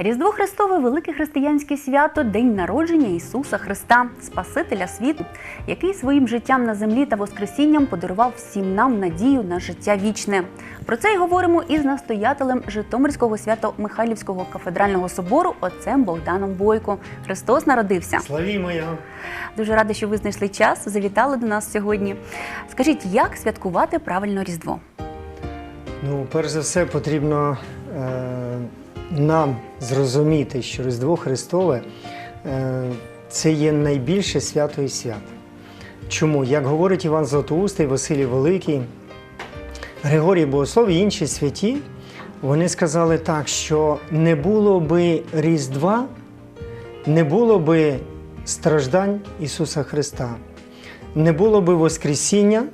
Різдво Христове велике християнське свято, день народження Ісуса Христа, Спасителя світу, який своїм життям на землі та Воскресінням подарував всім нам надію на життя вічне. Про це й говоримо із настоятелем Житомирського свято-Михайлівського кафедрального собору отцем Богданом Бойко. Христос народився. Славімо його. Дуже рада, що ви знайшли час, завітали до нас сьогодні. Скажіть, як святкувати правильно Різдво? Ну, перш за все, потрібно е, нам зрозуміти, що Різдво Христове е, це є найбільше свято і свят. Чому? Як говорить Іван Златоустий, Василій Великий, Григорій Богослов і інші святі, вони сказали так, що не було би Різдва, не було би страждань Ісуса Христа, не було би Воскресіння,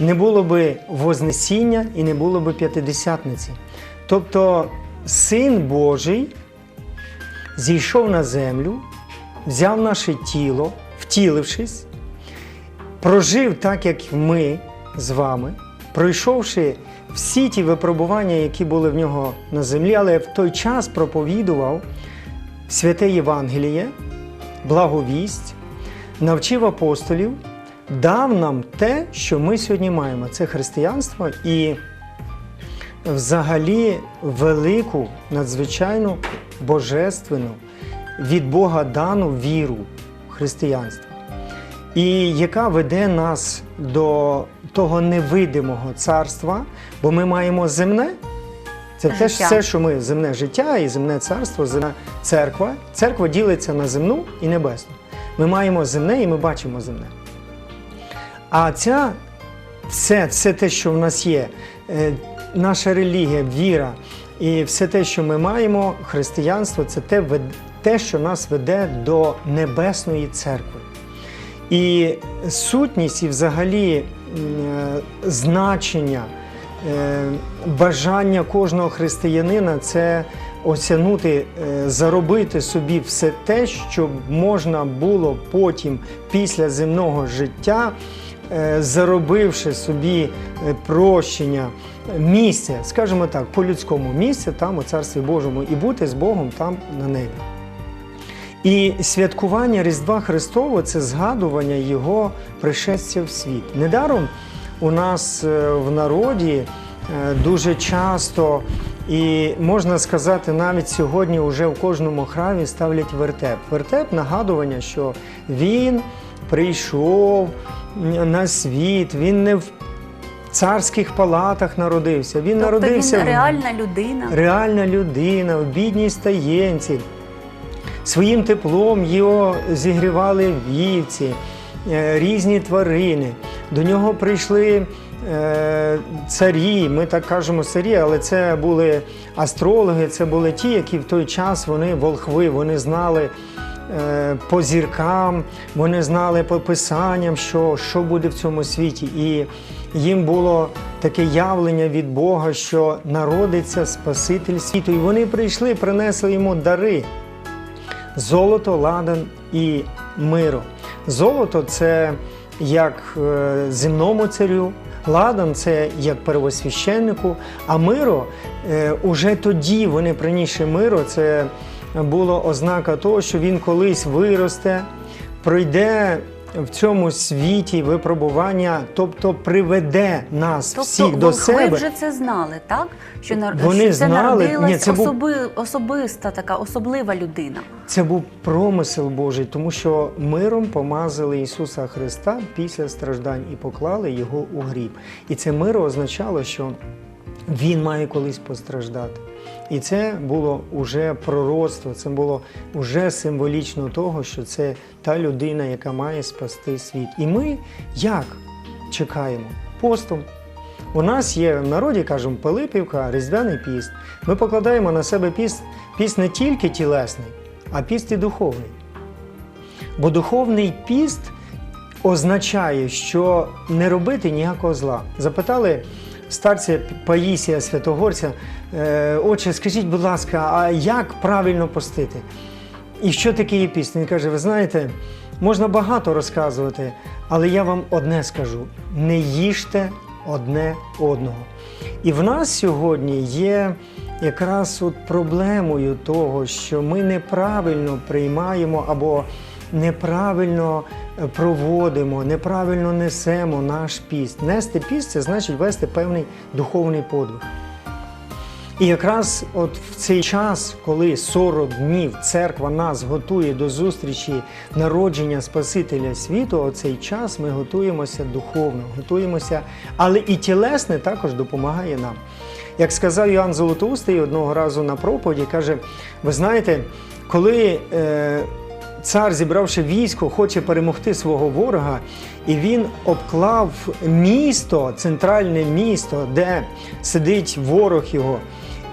не було би Вознесіння і не було би П'ятидесятниці. Тобто Син Божий зійшов на землю, взяв наше тіло, втілившись, прожив так, як ми з вами, пройшовши всі ті випробування, які були в нього на землі, але в той час проповідував святе Євангеліє, благовість, навчив апостолів, дав нам те, що ми сьогодні маємо. Це християнство і взагалі велику, надзвичайну божественну від Бога дану віру в християнство, і яка веде нас до того невидимого царства, бо ми маємо земне. Це теж Життя. все, що ми земне життя і земне царство, земна церква. Церква ділиться на земну і небесну. Ми маємо земне і ми бачимо земне. А ця все, все те, що в нас є, е, наша релігія, віра і все те, що ми маємо, християнство, це те, те, що нас веде до небесної церкви. І сутність і взагалі е, значення, е, бажання кожного християнина це осягнути, е, заробити собі все те, щоб можна було потім, після земного життя, заробивши собі е, прощення, е, місце, скажімо так, по-людському місце там у Царстві Божому і бути з Богом там на небі. І святкування Різдва Христового це згадування Його пришестя в світ. Недаром у нас е, в народі е, дуже часто, і можна сказати, навіть сьогодні вже в кожному храмі ставлять вертеп. Вертеп нагадування, що він прийшов на світ, він не в царських палатах народився, він Тобто народився він реальна людина. реальна людина в бідній стаєнці. Своїм теплом його зігрівали вівці, е, різні тварини. До нього прийшли е, царі, ми так кажемо царі, але це були астрологи, це були ті, які в той час вони волхви, вони знали по зіркам, вони знали по писанням, що, що буде в цьому світі. І їм було таке явлення від Бога, що народиться Спаситель світу. І вони прийшли, принесли йому дари золото, ладан і миро. Золото це як е, земному царю, ладан це як первосвященнику, а миро е, уже тоді вони принісши миро, це було ознака того, що він колись виросте, пройде. В цьому світі випробування, тобто приведе нас Тобто всіх до себе. вже це знали, так? Що, нар... Вони що це знали. Ні, це був- особи... особиста така, особлива людина. Це був промисел Божий, тому що миром помазали Ісуса Христа після страждань і поклали його у гріб. І це миро означало, що Він має колись постраждати. І це було уже пророцтво, це було уже символічно того, що це та людина, яка має спасти світ. І ми як чекаємо? Постом. У нас є в народі, кажемо, Пилипівка, Різдвяний піст. Ми покладаємо на себе піст, піст не тільки тілесний, а піст і духовний. Бо духовний піст означає, що не робити ніякого зла. Запитали старця Паїсія Святогорця, «Е, отче, скажіть, будь ласка, а як правильно постити? І що таке є піст? Він каже: ви знаєте, можна багато розказувати, але я вам одне скажу: не їжте одне одного. І в нас сьогодні є якраз от проблемою того, що ми неправильно приймаємо або неправильно проводимо, неправильно несемо наш піст. Нести піст це значить вести певний духовний подвиг. І якраз от в цей час, коли 40 днів церква нас готує до зустрічі народження Спасителя світу, оцей час ми готуємося духовно, готуємося, але і тілесне також допомагає нам. Як сказав Іоанн Золотоустий одного разу на проповіді, каже: ви знаєте, коли е, цар, зібравши військо, хоче перемогти свого ворога, і він обклав місто, центральне місто, де сидить ворог його.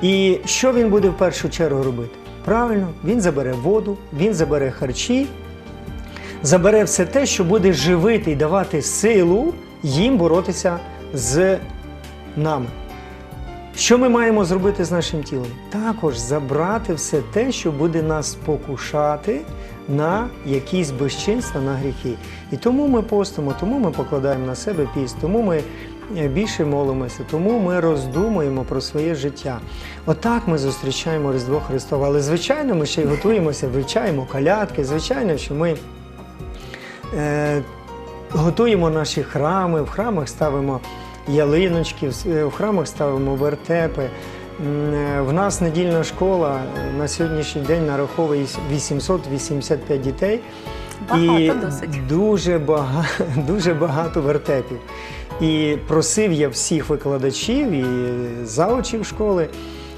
І що він буде в першу чергу робити? Правильно, він забере воду, він забере харчі, забере все те, що буде живити і давати силу їм боротися з нами. Що ми маємо зробити з нашим тілом? Також забрати все те, що буде нас спокушати на якісь безчинства, на гріхи. І тому ми постимо, тому ми покладаємо на себе піст, тому ми е, більше молимося, тому ми роздумуємо про своє життя. Отак ми зустрічаємо Різдво Христове. Але звичайно, ми ще й готуємося, вивчаємо калятки. Звичайно, що ми е, готуємо наші храми, в храмах ставимо ялиночки, в е, в храмах ставимо вертепи. Е, В нас недільна школа е, на сьогоднішній день нараховує 885 дітей. Багато і досить. Дуже багато, дуже багато вертепів. І просив я всіх викладачів і заучів школи,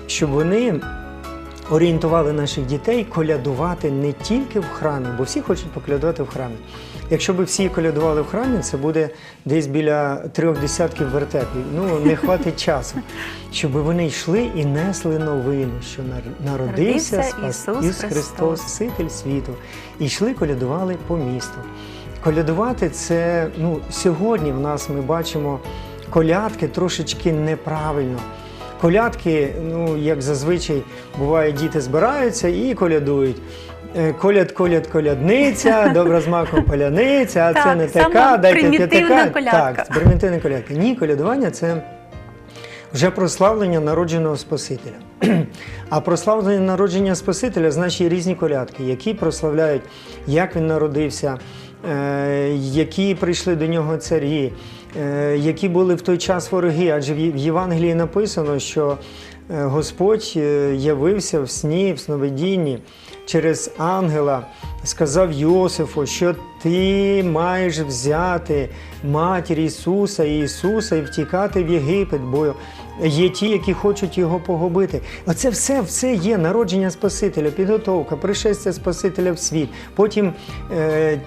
щоб вони орієнтували наших дітей колядувати не тільки в храмі, бо всі хочуть поколядувати в храмі. Якщо б всі колядували в храмі, це буде десь біля трьох десятків вертепів. Ну не хватить часу, щоб вони йшли і несли новину, що нар- народився Ісус Ісус Христос. Христос, Спаситель світу. І йшли, колядували по місту. Колядувати це ну, сьогодні в нас ми бачимо колядки трошечки неправильно. Колядки, ну як зазвичай буває, діти збираються і колядують. Е, Коляд, коляд, колядниця, добра з маком поляниця, а це Так, не така, дайте примітивна п'ятака. колядка. Так, примітивна колядка. Ні, колядування це вже прославлення народженого Спасителя. А прославлення народження Спасителя значить різні колядки, які прославляють, як він народився, е, які прийшли до нього царі, які були в той час вороги. Адже в Євангелії написано, що е, Господь е, явився в сні, в сновидінні через ангела, сказав Йосифу, що ти маєш взяти матір Ісуса і Ісуса і втікати в Єгипет, бо є ті, які хочуть його погубити. Оце все, все є народження Спасителя, підготовка, пришестя Спасителя в світ. Потім е,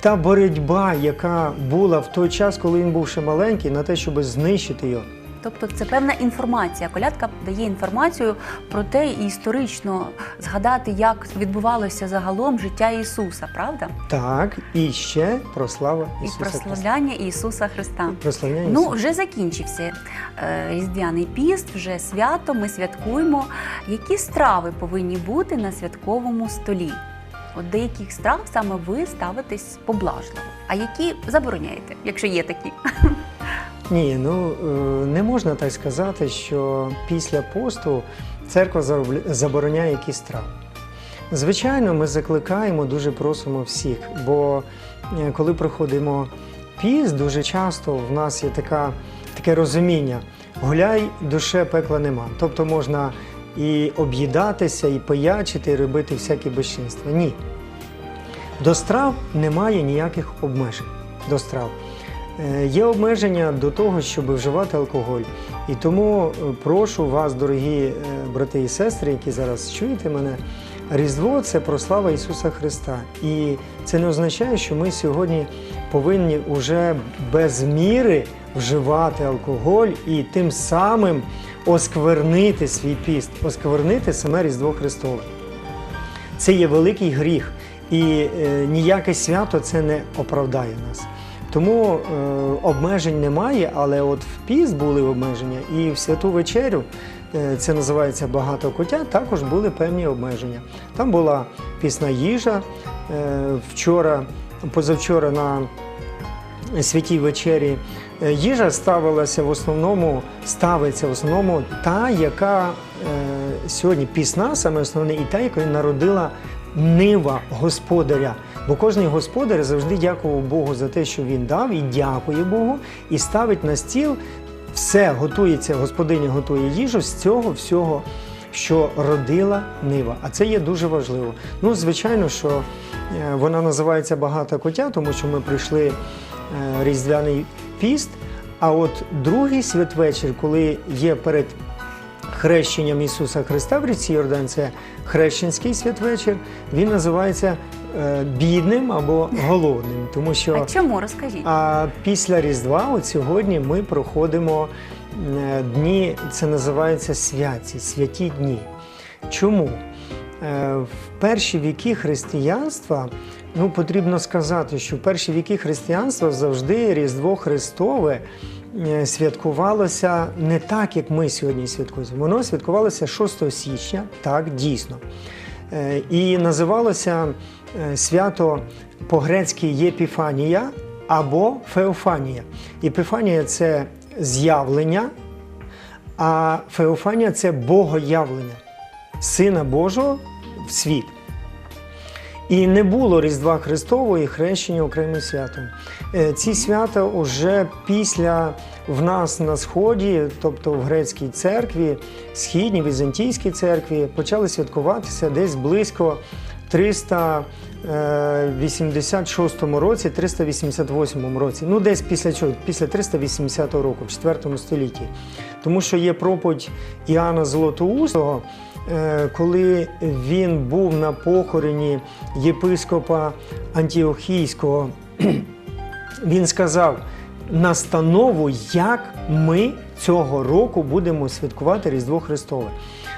та боротьба, яка була в той час, коли він був ще маленький, на те, щоб знищити його. Тобто це певна інформація. Колядка дає інформацію про те, і історично згадати, як відбувалося загалом життя Ісуса, правда? Так, і ще прослава І Ісуса Христа. прославляння Ісуса Христа. Прославляння Ну, вже закінчився е, різдвяний піст, вже свято. Ми святкуємо. Які страви повинні бути на святковому столі? От до яких страв саме ви ставитесь поблажливо, а які забороняєте, якщо є такі? Ні, ну е, не можна так сказати, що після посту церква забороняє якісь страви. Звичайно, ми закликаємо, дуже просимо всіх, бо е, коли проходимо піст, дуже часто в нас є така, таке розуміння: гуляй, душе пекла нема. Тобто можна і об'їдатися, і пиячити, і робити всякі безчинства. Ні. До страв немає ніяких обмежень. До страв. Е, Є обмеження до того, щоб вживати алкоголь. І тому е, прошу вас, дорогі е, брати і сестри, які зараз чуєте мене, Різдво це прослава Ісуса Христа. І це не означає, що ми сьогодні повинні уже без міри вживати алкоголь і тим самим осквернити свій піст, осквернити саме Різдво Христове. Це є великий гріх, і ніяке свято це не оправдає нас. Тому е, обмежень немає, але от в піст були обмеження, і в святу вечерю, е, це називається багато котя, також були певні обмеження. Там була пісна їжа. Е, вчора, позавчора на святій вечері е, їжа ставилася в основному, ставиться в основному та, яка е, сьогодні пісна, саме основне, і та, яка народила нива господаря. Бо кожен господар завжди дякував Богу за те, що він дав, і дякує Богу, і ставить на стіл все готується, господиня готує їжу з цього всього, що родила нива. А це є дуже важливо. Ну, звичайно, що е, вона називається багата котя, тому що ми прийшли е, різдвяний піст. А от другий святвечір, коли є перед хрещенням Ісуса Христа в ріці Йордан, це хрещенський святвечір, він називається бідним або голодним, тому що А чому розкажіть? а після Різдва, от сьогодні, ми проходимо е, дні, це називається святі, святі дні. Чому? Е, В перші віки християнства, ну потрібно сказати, що в перші віки християнства завжди Різдво Христове е, святкувалося не так, як ми сьогодні святкуємо. Воно святкувалося 6 січня, так, дійсно. Е, І називалося е, свято по-грецьки Єпіфанія або Феофанія. Епіфанія це з'явлення, а Феофанія це богоявлення Сина Божого в світ. І не було Різдва Христового і хрещення окремим святом. Е, Ці свята вже після в нас на сході, тобто в грецькій церкві, східній візантійській церкві, почали святкуватися десь близько 386 році, 388 році. Ну, десь після чого? Після 380 року, в 4 столітті. Тому що є проповідь Іоанна Золотоустого, е, коли він був на похороні єпископа Антіохійського, він сказав настанову, як ми цього року будемо святкувати Різдво Христове.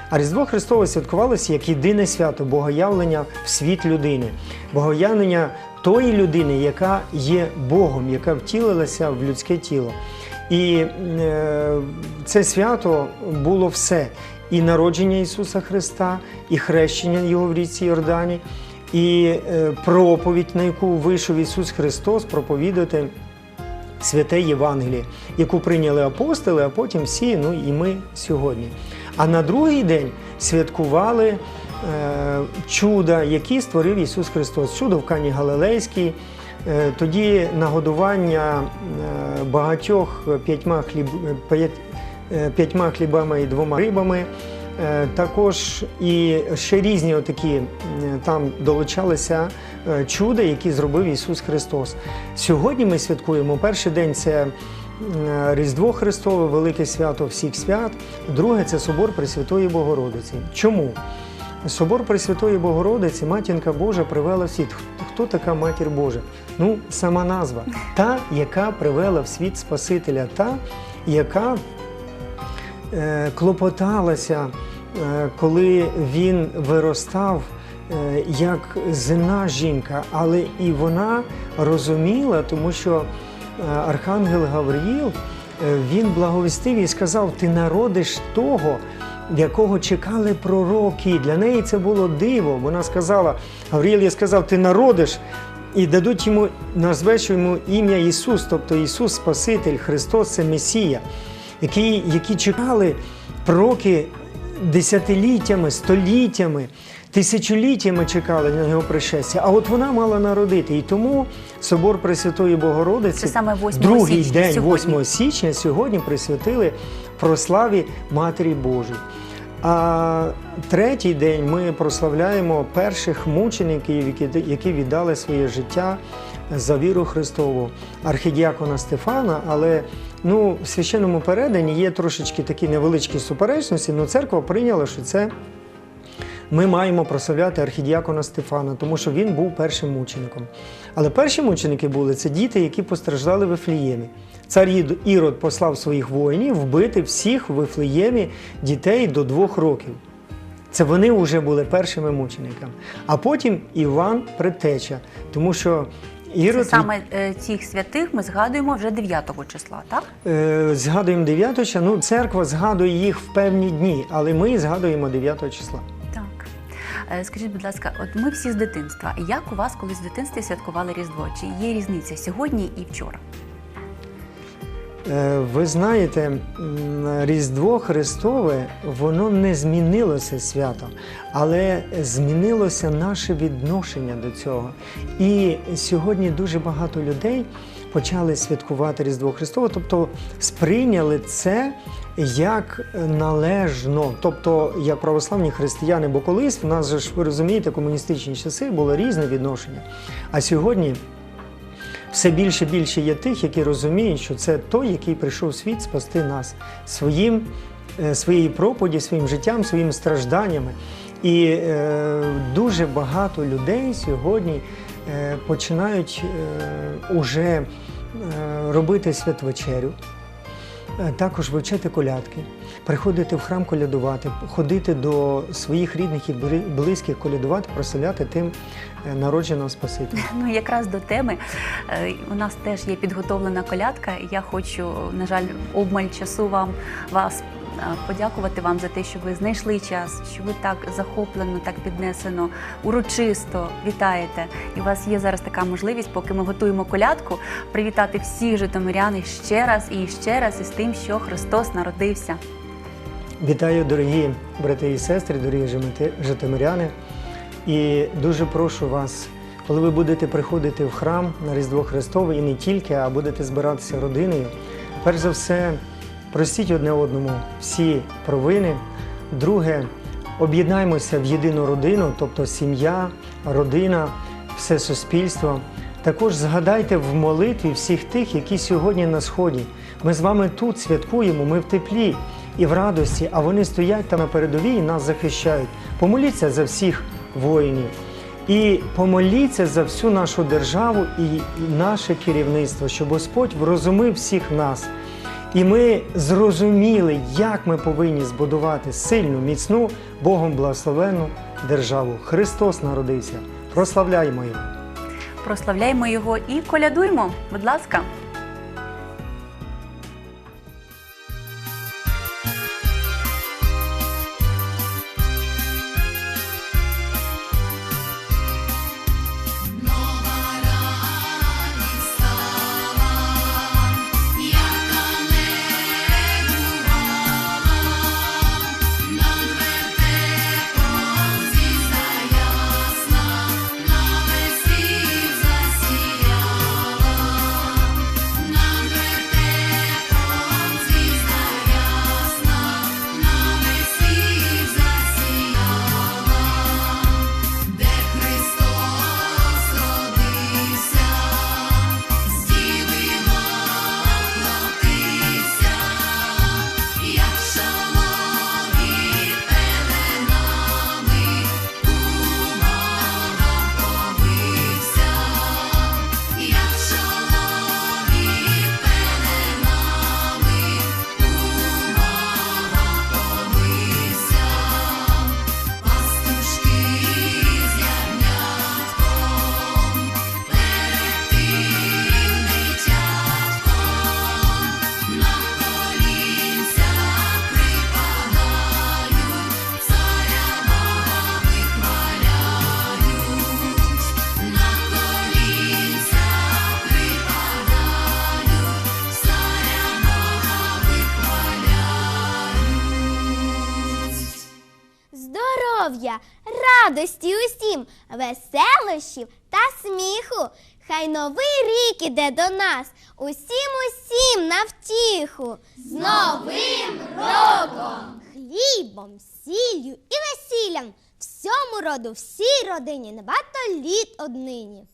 А Різдво Христове святкувалося як єдине свято богоявлення в світ людини, богоявлення тої людини, яка є Богом, яка втілилася в людське тіло. І е, це свято було все: і народження Ісуса Христа, і хрещення Його в річці Йордані, і е, проповідь, на яку вийшов Ісус Христос, проповідати святе Євангеліє, яку прийняли апостоли, а потім всі, ну і ми сьогодні. А на другий день святкували е, чуда, які створив Ісус Христос. Чудо в Кані Галилейській. Е, тоді нагодування е, багатьох п'ятьма, хліб, п'ятьма хлібами і двома рибами. Е, Також і ще різні отакі там долучалися е, чуда, які зробив Ісус Христос. Сьогодні ми святкуємо перший день це Різдво Христове, велике свято всіх свят. Друге це собор Пресвятої Богородиці. Чому? Собор Пресвятої Богородиці, Матінка Божа привела в світ. Хто така Матір Божа? Ну, сама назва. Та, яка привела в світ Спасителя, та, яка е, клопоталася, е, коли він виростав е, як земна жінка, але і вона розуміла, тому що е, Архангел Гавриїл е, він благовістив і сказав: Ти народиш того, якого чекали пророки. Для неї це було диво. Вона сказала, Гавриїл їй сказав, ти народиш. І дадуть йому, назвеш йому ім'я Ісус, тобто Ісус Спаситель, Христос це Месія, які, які чекали пророки десятиліттями, століттями, тисячоліттями чекали на його пришестя. А от вона мала народити. І тому собор Пресвятої Богородиці, Це саме 8 другий січня, день, сьогодні. 8 січня, сьогодні присвятили прославі Матері Божій. А третій день ми прославляємо перших мучеників, які, які віддали своє життя за віру Христову, архідіакона Стефана. Але ну, в священному переданні є трошечки такі невеличкі суперечності, але церква прийняла, що це ми маємо прославляти архідіакона Стефана, тому що він був першим мучеником. Але перші мученики були це діти, які постраждали в Вифлеємі. Цар Ірод послав своїх воїнів вбити всіх в Вифлеємі дітей до двох років. Це вони вже були першими мучениками. А потім Іван Предтеча, тому що Це саме е, цих святих ми згадуємо вже 9 числа, так? е, згадуємо 9 числа, ну церква згадує їх в певні дні, але ми згадуємо 9 числа. Так. Е, Скажіть, будь ласка, от ми всі з дитинства. Як у вас колись в дитинстві святкували Різдво? Чи є різниця сьогодні і вчора? Е, Ви знаєте, Різдво Христове, воно не змінилося свято, але змінилося наше відношення до цього. І сьогодні дуже багато людей почали святкувати Різдво Христове, тобто сприйняли це як належно, тобто як православні християни, бо колись в нас же ж ви розумієте, комуністичні часи було різне відношення. А сьогодні все більше і більше є тих, які розуміють, що це той, який прийшов в світ спасти нас своїм, е, своєю проповіді, своїм життям, своїми стражданнями. І е, дуже багато людей сьогодні е, починають е, уже е, робити святвечерю. Е, Також вивчати колядки, приходити в храм колядувати, ходити до своїх рідних і бли- близьких колядувати, прославляти тим е, народженого Спасителя. Ну, якраз до теми Е, у нас теж є підготовлена колядка. Я хочу, на жаль, обмаль часу вам вас. Е, Подякувати вам за те, що ви знайшли час, що ви так захоплено, так піднесено, урочисто вітаєте. І у вас є зараз така можливість, поки ми готуємо колядку, привітати всіх житомирян ще раз і ще раз із тим, що Христос народився. Вітаю, дорогі брати і сестри, дорогі житомиряни. І дуже прошу вас, коли ви будете приходити в храм на Різдво Христове і не тільки, а будете збиратися родиною, перш за все, простіть одне одному всі провини. Друге, об'єднаймося в єдину родину, тобто сім'я, родина, все суспільство. Також згадайте в молитві всіх тих, які сьогодні на сході. Ми з вами тут святкуємо, ми в теплі і в радості, а вони стоять там на передовій і нас захищають. Помоліться за всіх воїнів і помоліться за всю нашу державу і наше керівництво, щоб Господь врозумив всіх нас. І ми зрозуміли, як ми повинні збудувати сильну, міцну, Богом благословенну державу. Христос народився. Прославляймо Його! Прославляймо його і колядуймо. Будь ласка. Веселощів та сміху. Хай новий рік іде до нас, усім усім на втіху. З Новим роком! Хлібом, сіллю і весіллям, всьому роду, всій родині, небагато літ однині.